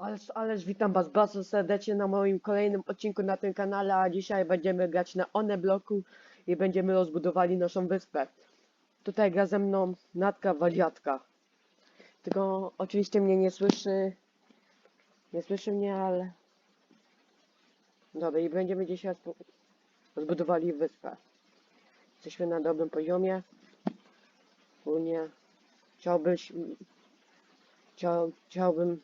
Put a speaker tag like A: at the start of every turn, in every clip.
A: Ależ, ależ witam was bardzo serdecznie na moim kolejnym odcinku na tym kanale, a dzisiaj będziemy grać na One bloku i będziemy rozbudowali naszą wyspę. Tutaj gra ze mną Natka Wariatka. Tylko oczywiście mnie nie słyszy. Nie słyszy mnie, ale... Dobra, i będziemy dzisiaj rozbu- rozbudowali wyspę. Jesteśmy na dobrym poziomie. Ogólnie chciałbyś... Chciał, chciałbym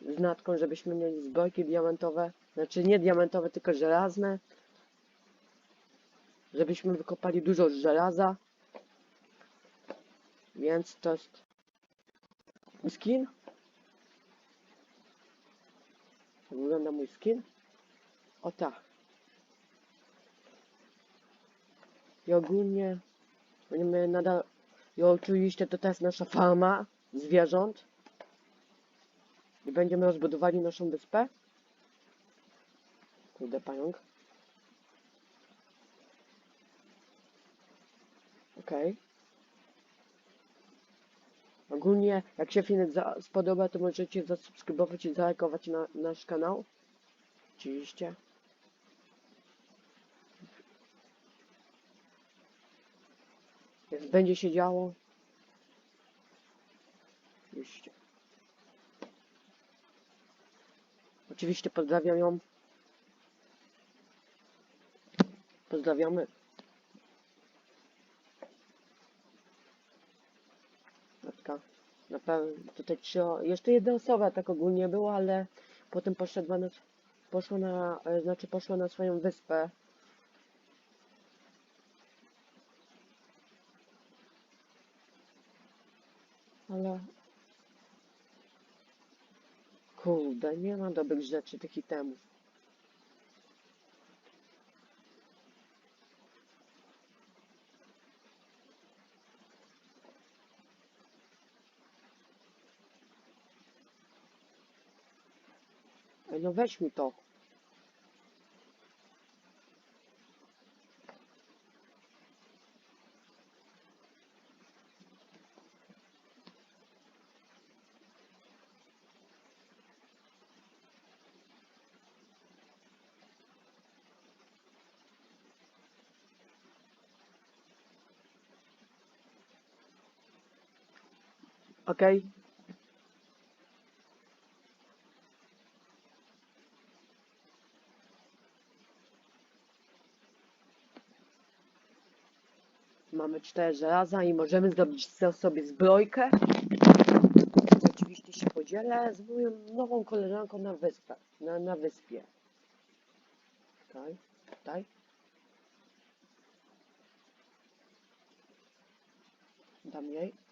A: z natką, żebyśmy mieli zbrojki diamentowe, znaczy nie diamentowe, tylko żelazne, żebyśmy wykopali dużo żelaza, więc to jest mój skin. Wygląda mój skin? O tak. I ogólnie nadal, i oczywiście to jest nasza farma zwierząt. I będziemy rozbudowali naszą wyspę. Kurde, pająk. Okej. Ogólnie, jak się film za- spodoba, to możecie zasubskrybować i zalajkować na nasz kanał. Oczywiście. Więc będzie się działo. Oczywiście. Oczywiście pozdrawiam ją. Pozdrawiamy. Matka. Na pewno tutaj trzy, jeszcze jedna osoba tak ogólnie była, ale potem poszedła na, poszła na, znaczy poszła na swoją wyspę. Ale Kurde, nie ma dobrych rzeczy, tych itemów. Ej, no weź mi to. Okej? Mamy cztery żelaza i możemy zrobić sobie zbrojkę. Oczywiście się podzielę z moją nową koleżanką na wyspę, na, na wyspie. Tutaj, tutaj. Dam jej.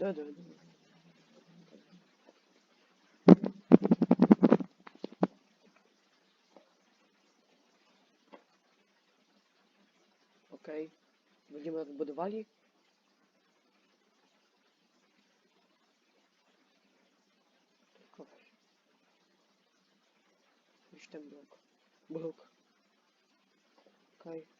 A: Da, da, da. Okej. Będziemy rozbudowali. Tylko weź. Weź ten blok. Blok. Okej.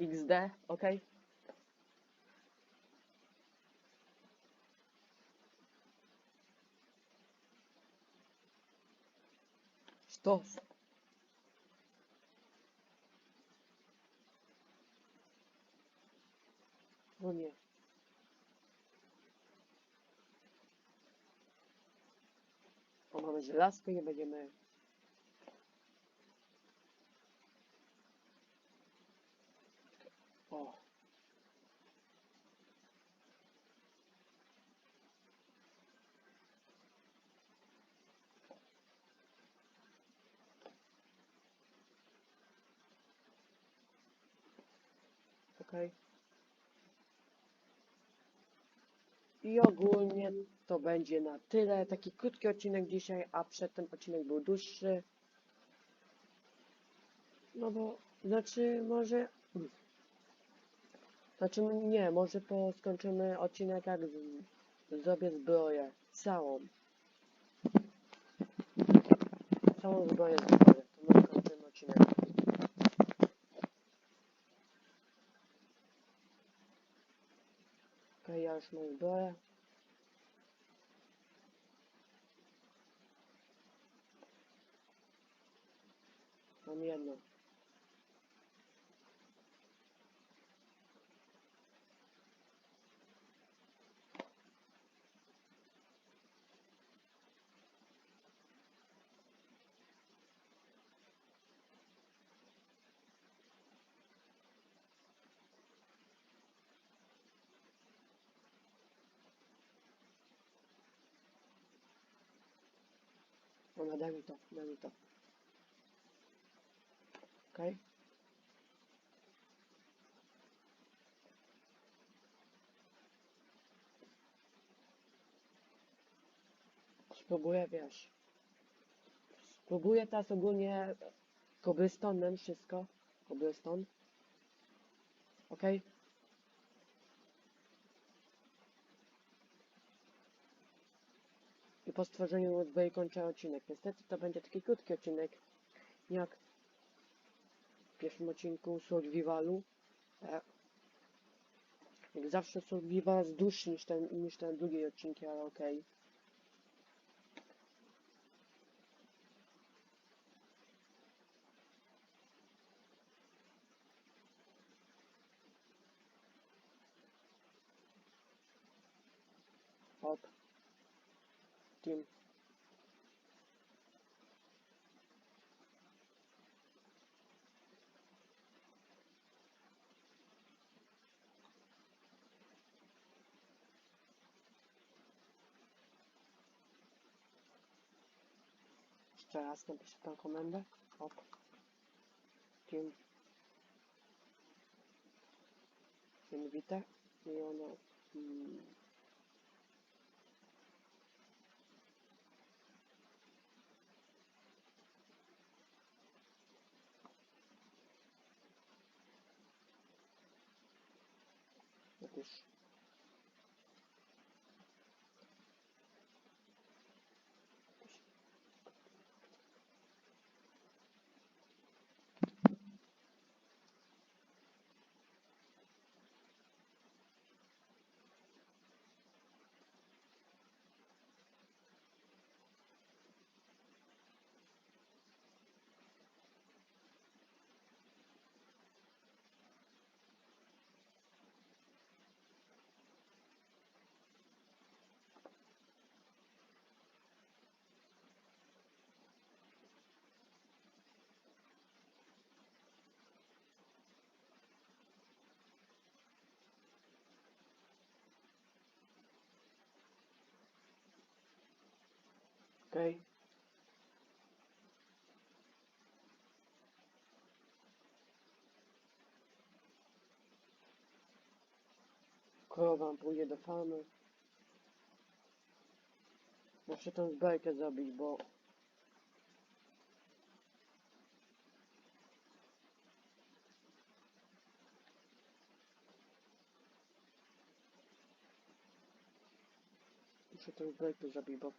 A: XD, okej. Sztos. No nie. O, mamy żelazko i nie będziemy... O. Okej. I ogólnie to będzie na tyle. Taki krótki odcinek dzisiaj, a przedtem odcinek był dłuższy. No bo, znaczy może... Znaczy nie, może po skończymy odcinek jak z, zrobię zbroję. Całą. Całą zbroję zrobię. To może skończymy odcinek. Okej, ja już mam zbroję. Ona, daj mi to, daj mi to. Okej. Spróbuję, wiesz. Spróbuję teraz ogólnie cobblestone'em wszystko. Cobblestone. Okej. I po stworzeniu zbroi kończę odcinek. Niestety to będzie taki krótki odcinek, jak w pierwszym odcinku Survivalu. E, Jak zawsze Survival jest dłuższy niż ten, niż ten drugi odcinki, ale okej. Hop. diam secara asli peserta komanda hop diam Şimdi biter. İyi onu hmm, Okej. Krowa pójdzie do farmy. Muszę tę zbrojkę zrobić, bo... Muszę tę zbrojkę zrobić, bo w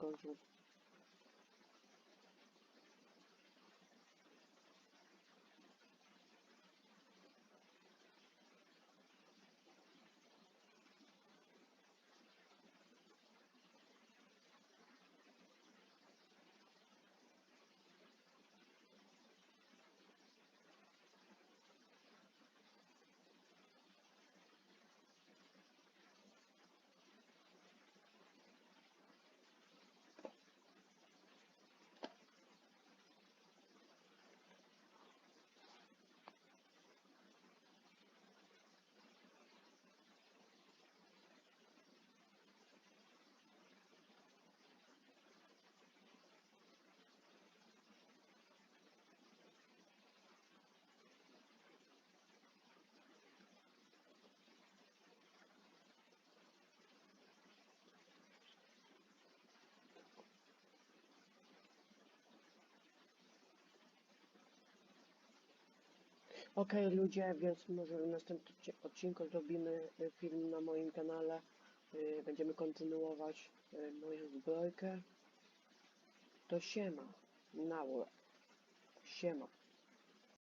A: Okej ludzie, więc może w następnym odci- odcinku zrobimy y, film na moim kanale. Y, Będziemy kontynuować y, moją zbrojkę. To siema. Nało. Siema.